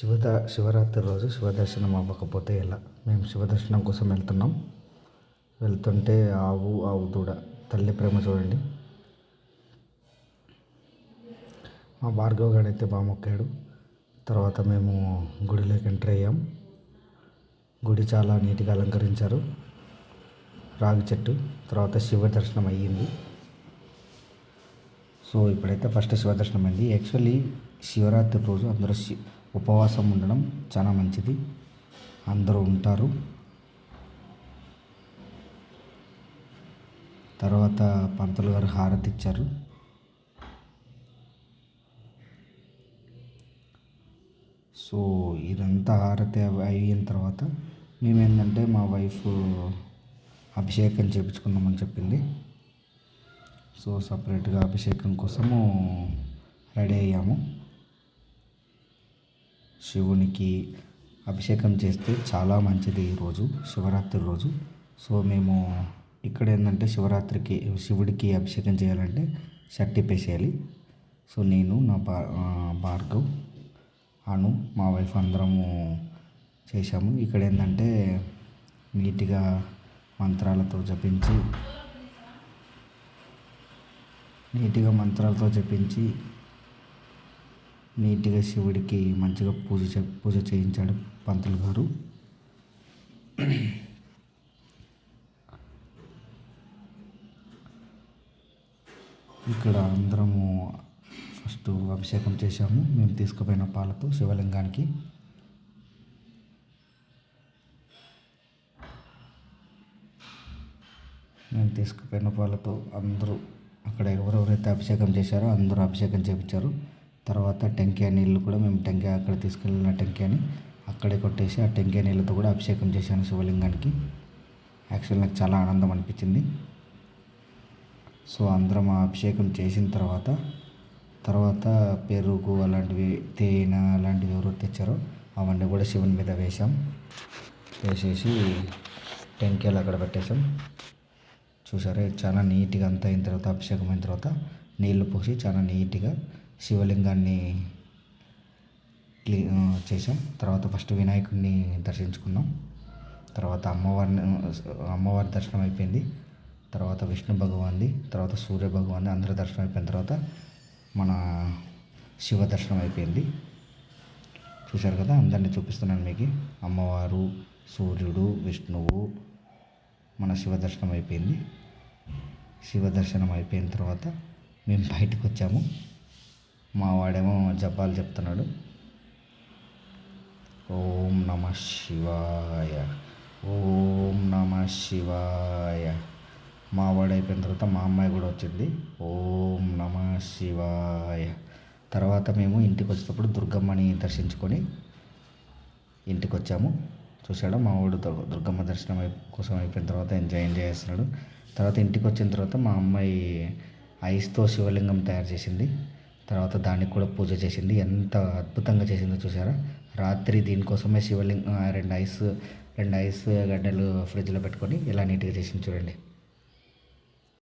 శివద శివరాత్రి రోజు శివదర్శనం అవ్వకపోతే ఎలా? మేము శివదర్శనం కోసం వెళ్తున్నాం. వెళ్తుంటే ఆవు ఆవు దూడ. తల్లి ప్రేమ చూడండి. మా భార్గవ్ గాడు అయితే బాగా మొక్కాడు. తర్వాత మేము గుడిలోకి ఎంటర్ అయ్యాం. గుడి చాలా నీట్గా అలంకరించారు. రాగి చెట్టు. తర్వాత శివ దర్శనం అయ్యింది. సో ఇప్పుడైతే ఫస్ట్ శివ దర్శనం అయింది యాక్చువల్లీ శివరాత్రి రోజు అందరూ శి ఉపవాసం ఉండడం చాలా మంచిది. అందరూ ఉంటారు. తర్వాత పంతులు గారు హారతి ఇచ్చారు. సో ఇదంతా హారతి అయిన తర్వాత మేము ఏంటంటే మా వైఫ్ అభిషేకం చేయించుకుందామని చెప్పింది. సో సపరేట్గా అభిషేకం కోసము రెడీ అయ్యాము. శివునికి అభిషేకం చేస్తే చాలా మంచిది ఈరోజు శివరాత్రి రోజు. సో మేము ఇక్కడ ఏంటంటే శివరాత్రికి శివుడికి అభిషేకం చేయాలంటే షర్ట్ ఇప్పేసేయాలి సో నేను నా భా భార్గవ్ అను మా వైఫ్ అందరము చేశాము. ఇక్కడ ఏంటంటే నీట్గా మంత్రాలతో జపించి నీట్గా మంత్రాలతో జపించి నీట్గా శివుడికి మంచిగా పూజ పూజ చేయించాడు పంతులు గారు. ఇక్కడ అందరము ఫస్ట్ అభిషేకం చేశాము. మేము తీసుకుపోయిన పాలతో శివలింగానికి. మేము తీసుకుపోయిన పాలతో అందరూ అక్కడ ఎవరెవరైతే అభిషేకం చేశారో అందరూ అభిషేకం చేయించారు. తర్వాత టెంకాయ నీళ్ళు కూడా మేము టెంకాయ అక్కడ తీసుకెళ్ళిన టెంకాయని అక్కడే కొట్టేసి ఆ టెంకాయ నీళ్ళతో కూడా అభిషేకం చేశాను శివలింగానికి. యాక్చువల్ నాకు చాలా ఆనందం అనిపించింది. సో అందరం ఆ అభిషేకం చేసిన తర్వాత తర్వాత పెరుగు అలాంటివి తేనె అలాంటివి ఎవరు తెచ్చారో అవన్నీ కూడా శివుని మీద వేసాం వేసేసి టెంకాయలు అక్కడ పెట్టేసాం చూసారా చాలా నీట్గా అంతా అయిన తర్వాత అభిషేకం అయిన తర్వాత నీళ్ళు పోసి చాలా నీట్గా శివలింగాన్ని క్లీ చేసాం తర్వాత ఫస్ట్ వినాయకుడిని దర్శించుకున్నాం. తర్వాత అమ్మవారిని అమ్మవారి దర్శనం అయిపోయింది. తర్వాత విష్ణు భగవాన్ది తర్వాత సూర్య భగవాన్ది అందరి దర్శనం అయిపోయిన తర్వాత మన శివ దర్శనం అయిపోయింది. చూశారు కదా అందరినీ చూపిస్తున్నాను మీకు. అమ్మవారు సూర్యుడు విష్ణువు మన శివ దర్శనం అయిపోయింది. శివ దర్శనం అయిపోయిన తర్వాత మేము బయటకు వచ్చాము. మా వాడేమో జపాలు చెప్తున్నాడు. ఓం నమ శివాయ ఓం నమ శివాయ. మా వాడు అయిపోయిన తర్వాత మా అమ్మాయి కూడా వచ్చింది. ఓం నమ శివాయ. తర్వాత మేము ఇంటికి వచ్చేటప్పుడు దుర్గమ్మని దర్శించుకొని ఇంటికి వచ్చాము. చూసాడా మా వాడు దుర్గమ్మ దర్శనం కోసం అయిపోయిన తర్వాత ఎంజాయ్ ఎంజాయ్ చేస్తున్నాడు. తర్వాత ఇంటికి వచ్చిన తర్వాత మా అమ్మాయి ఐస్తో శివలింగం తయారు చేసింది. తర్వాత దానికి కూడా పూజ చేసింది. ఎంత అద్భుతంగా చేసిందో చూసారా రాత్రి దీనికోసమే శివలింగం రెండు ఐస్ రెండు ఐస్ గడ్డలు ఫ్రిడ్జ్లో పెట్టుకొని ఇలా నీట్గా చేసింది చూడండి.